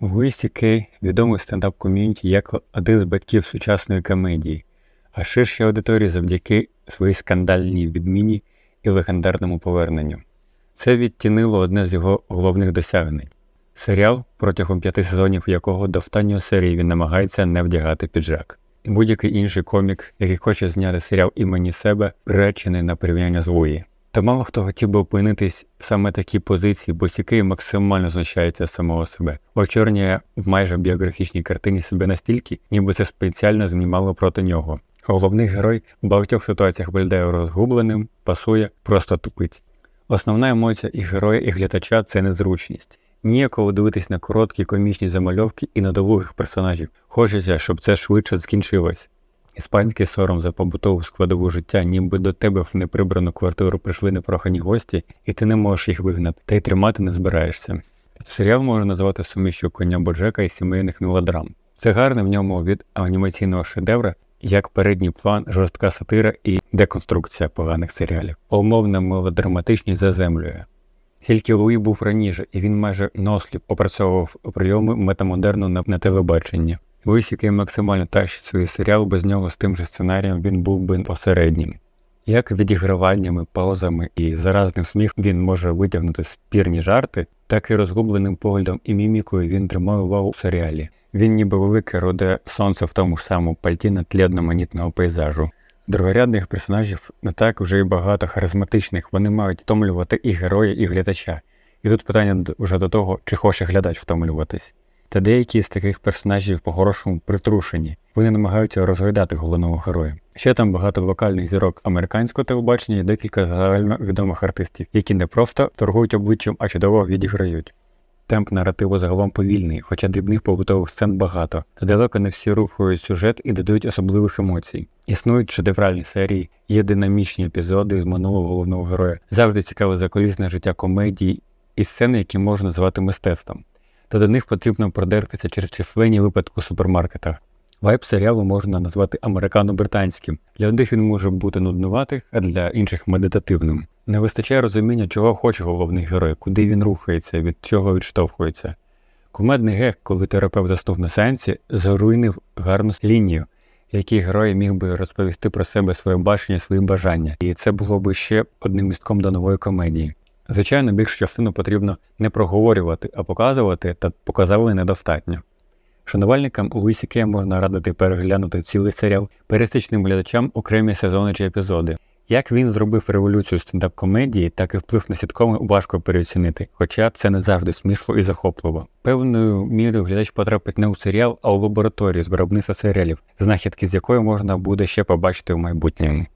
Луїсі Кей відомий стендап ком'юніті як один з батьків сучасної комедії, а ширшій аудиторії завдяки своїй скандальній відміні і легендарному поверненню. Це відтінило одне з його головних досягнень серіал, протягом п'яти сезонів якого до останньої серії він намагається не вдягати піджак. Будь-який інший комік, який хоче зняти серіал імені себе, приречений на порівняння з Луї. Та мало хто хотів би опинитись в саме такій позиції, бо Сікей максимально знущається самого себе, очорнює в майже біографічній картині себе настільки, ніби це спеціально знімало проти нього. Головний герой в багатьох ситуаціях виглядає розгубленим, пасує, просто тупить. Основна емоція і героя, і глядача це незручність. Ніяково дивитись на короткі комічні замальовки і недолугих персонажів. Хочеться, щоб це швидше скінчилось. Іспанський сором за побутову складову життя, ніби до тебе в неприбрану квартиру прийшли непрохані гості, і ти не можеш їх вигнати, та й тримати не збираєшся. Серіал можна назвати сумішчю коня Боджека і сімейних мелодрам. Це гарне в ньому від анімаційного шедевра, як передній план, жорстка сатира і деконструкція поганих серіалів. Умовно мелодраматичність заземлює. Тільки Луї був раніше, і він майже наосліп опрацьовував прийоми метамодерну на телебаченні. Луїс, який максимально тащить свій серіал, без нього з тим же сценарієм він був би посереднім. Як відіграваннями, паузами і заразним сміх він може витягнути спірні жарти, так і розгубленим поглядом і мімікою він тримає увагу в серіалі. Він ніби велике роде сонце в тому ж самому пальті на тлі одноманітного пейзажу. Другорядних персонажів не так вже і багато харизматичних, вони мають втомлювати і героя, і глядача. І тут питання вже до того, чи хоче глядач втомлюватись. Та деякі з таких персонажів по-хорошому притрушені. Вони намагаються розглядати головного героя. Ще там багато локальних зірок американського телебачення і декілька загально відомих артистів, які не просто торгують обличчям, а чудово відіграють. Темп наративу загалом повільний, хоча дрібних побутових сцен багато, та далеко не всі рухають сюжет і додають особливих емоцій. Існують шедевральні серії, є динамічні епізоди з минулого головного героя, завжди цікаве заколісне життя комедії і сцени, які можна назвати мистецтвом. Та до них потрібно продертися через численні випадки у супермаркетах. Вайб серіалу можна назвати американо-британським. Для одних він може бути нуднуватим, а для інших медитативним. Не вистачає розуміння, чого хоче головний герой, куди він рухається, від чого відштовхується. Кумедний гек, коли терапевт заснув на сеансі, зруйнив гарну лінію, який герой міг би розповісти про себе своє бачення, свої бажання, і це було би ще одним містком до нової комедії. Звичайно, більшу частину потрібно не проговорювати, а показувати, та показали недостатньо. Шанувальникам Луїсі Кея можна радити переглянути цілий серіал пересічним глядачам окремі сезони чи епізоди. Як він зробив революцію стендап-комедії, так і вплив на сіткоми важко переоцінити, хоча це не завжди смішно і захопливо. Певною мірою глядач потрапить не у серіал, а у лабораторію з виробництва серіалів, знахідки з якої можна буде ще побачити в майбутньому.